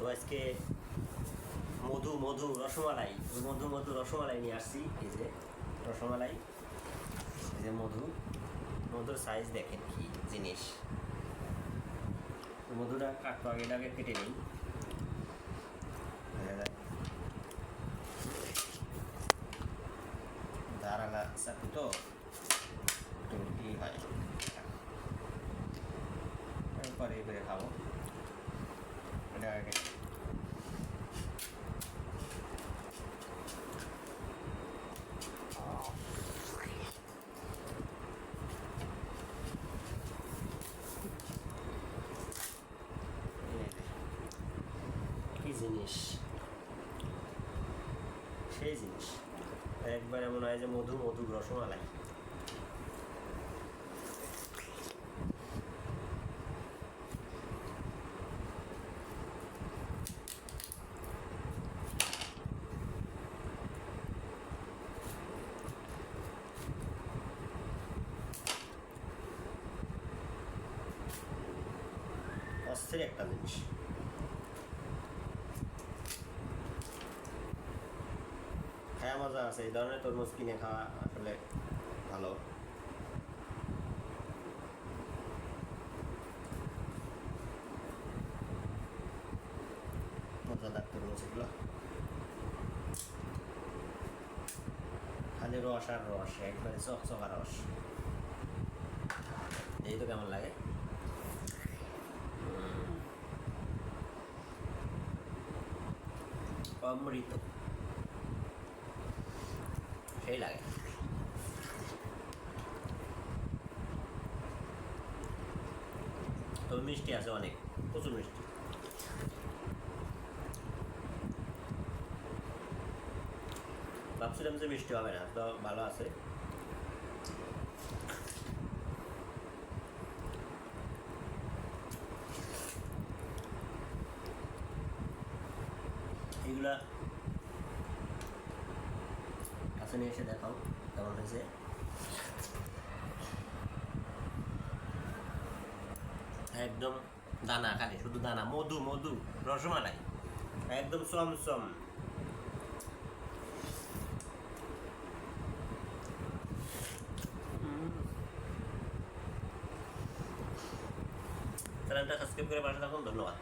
তো আজকে মধু মধু রসমালাই, মধু মধু রসমালাই নিয়ে আসছি। এই যে রসমালাই, এই যে মধু। মধুর সাইজ দেখেন কি জিনিস। মধুটা কাটতো আগে আগে কেটে নিই। দাঁড়ালা চাকু তো। একটু কি হয়? পরে করে খাব। এটা কি জিনিস সেই জিনিস একবারে মনে হয় যে মধু মধু রসমালাই। অস্থির একটা জিনিস। মজা আছে এই ধরনের তরমুজ কিনে খাওয়া আসলে ভালো। মজাদার তরমুজ এগুলো। খালি রস আর রস একবারে চকচকা রস। এই তো কেমন লাগে। অমৃত। সেই লাগে তবে মিষ্টি আছে অনেক প্রচুর মিষ্টি ভাবছিলাম যে মিষ্টি হবে না, তো ভালো আছে। এগুলা কাছে নিয়ে এসে দেখাও, কেমন হয়েছে? একদম দানা খালি, শুধু দানা, মধু মধু, রসমালাই, একদম চমচম চ্যানেলটা সাবস্ক্রাইব করে পাশে থাকুন, ধন্যবাদ।